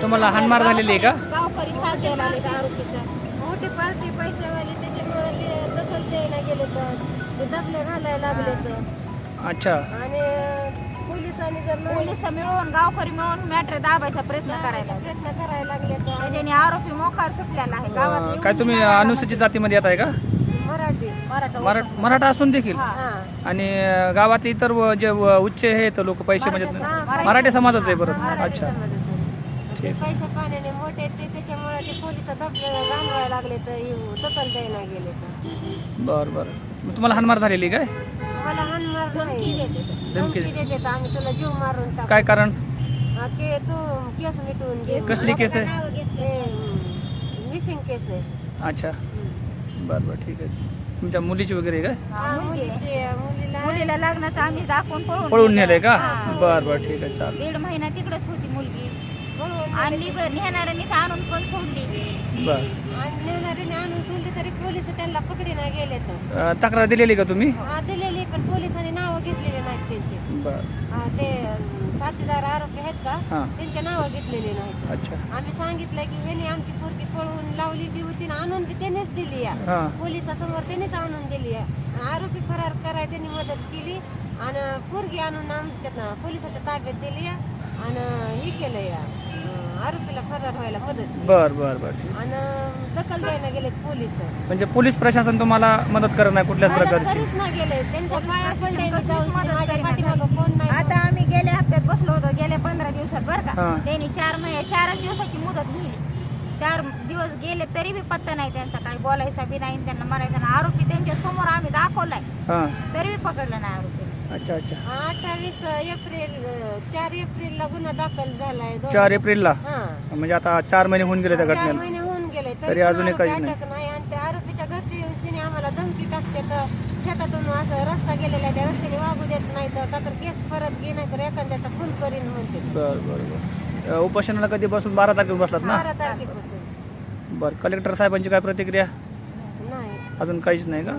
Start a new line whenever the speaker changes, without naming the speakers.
तुम्हाला हाणमार झालेली आहे का?
गावकरी साथ द्यायला आले त्या आरोपीचा मोठी पार्टी पैशावाली त्याच्यामुळे ते दखल द्यायला गेले तर ते दबले घालायला लागले तर.
अच्छा.
आणि पोलिसांनी जर
पोलीस मिळून गावकरी मिळून मॅटर दाबायचा प्रयत्न करायला.
प्रयत्न करायला लागले तर.
त्याने आरोपी मोकार सुटलेला आहे. गावात
अं,
येऊन
काय तुम्ही अनुसूचित जातीमध्ये येत आहे का?
मराठी.
मराठा
मरा मराठा असून देखील?
हा.
आणि अं, गावात इतर व- जे व- उच्च हे तर लोक पैसे म्हणजे मराठी समाजाच आहे परत अच्छा.
ते पैसे पाण्याने मोठे ते त्याच्यामुळे ते पोलीस घालवायला लागले तर येऊ दखल द्यायला गेले तर.
बर बर. मग तुम्हाला हानमार झालेली काय?
मला हानमार धमकी देते
धमकी
देते आम्ही तुला जीव मारून टाकू.
काय कारण?
के तू केस मिटवून घे.
कसली केस आहे?
मिसिंग केस आहे.
अच्छा. बर बर ठीक आहे. तुमच्या मुलीची वगैरे काय?
हा, मुलीची मुलीला
मुलीला लग्नाचं आम्ही दाखवून पळून
पळून नेलंय का? बर बर ठीक आहे. चालेल.
दीड महिना तिकडेच होती मुलगी. नेणाऱ्यांनी आणून पण सोडली.
बर.
नेणारीने आणून सोडली तरी पोलीस त्यांना पकडीना गेले तर.
अं, तक्रार दिलेली का तुम्ही?
हा, दिलेली पण पोलिसांनी नावं घेतलेली नाहीत त्यांचे.
बर.
हा, ते अं, साथीदार आरोपी आहेत का?
हां.
त्यांचे नावं घेतलेली नाहीत.
अच्छा.
आम्ही सांगितलं की ह्याने आमची पोरगी पळवून लावली बी होती आणून बी त्यानेच दिली या.
हां.
पोलिसासमोर त्यांनीच आणून दिली आहे. आणि आरोपी फरार करायला त्यांनी मदत केली आणि पोरगी आणून आमच्या पोलिसाच्या ताब्यात दिली आहे. आणि हे केलं या आरोपीला फरार व्हायला मदत केली.
बर बर बर. ठीक
आणि दखल द्यायला गेलेत पोलीस.
म्हणजे पोलीस प्रशासन तुम्हाला मदत करत नाही कुठल्याच प्रकारची?
ना गेले त्यांच्या पाया पडले जाऊन माझ्या पाठीमागं कोण नाही?
आता आम्ही गेल्या हप्त्यात बसलो होतो गेल्या पंधरा दिवसात बरं का.
हां.
त्यांनी चार महिने चारच दिवसाची मुदत नेली चार दिवस गेले तरी बी पत्ता नाही त्यांचा काही बोलायचा बी नाही त्यांना नाही आरोपी त्यांच्यासमोर आम्ही दाखवलाय.
हां.
तरी बी पकडलं नाही आरोपी.
अच्छा अच्छा.
अठ्ठावीस एप्रिल चार एप्रिलला गुन्हा दाखल झालाय. दोन-
चार एप्रिलला?
हा.
म्हणजे आता चार महिने होऊन गेले त्या
चार
घटनेला.
महिने होऊन गेले
तरी अजूनही काही
आरोपी
नाही.
अटक नाही आणि त्या आरोपीच्या घरचे येऊन शिने आम्हाला धमकी टाकते तर शेतातून असं रस्ता गेलेला आहे, त्या रस्त्याने वागू देत नाही तर का तर केस परत घे नाही तर एखाद्याचा खून करीन म्हणते.
बर बर बर. उपोषणाला कधी बसून बारा तारखेला बसलात ना?
बारा तारखेपासून.
बर कलेक्टर साहेबांची काय प्रतिक्रिया?
नाही.
अजून काहीच नाही का?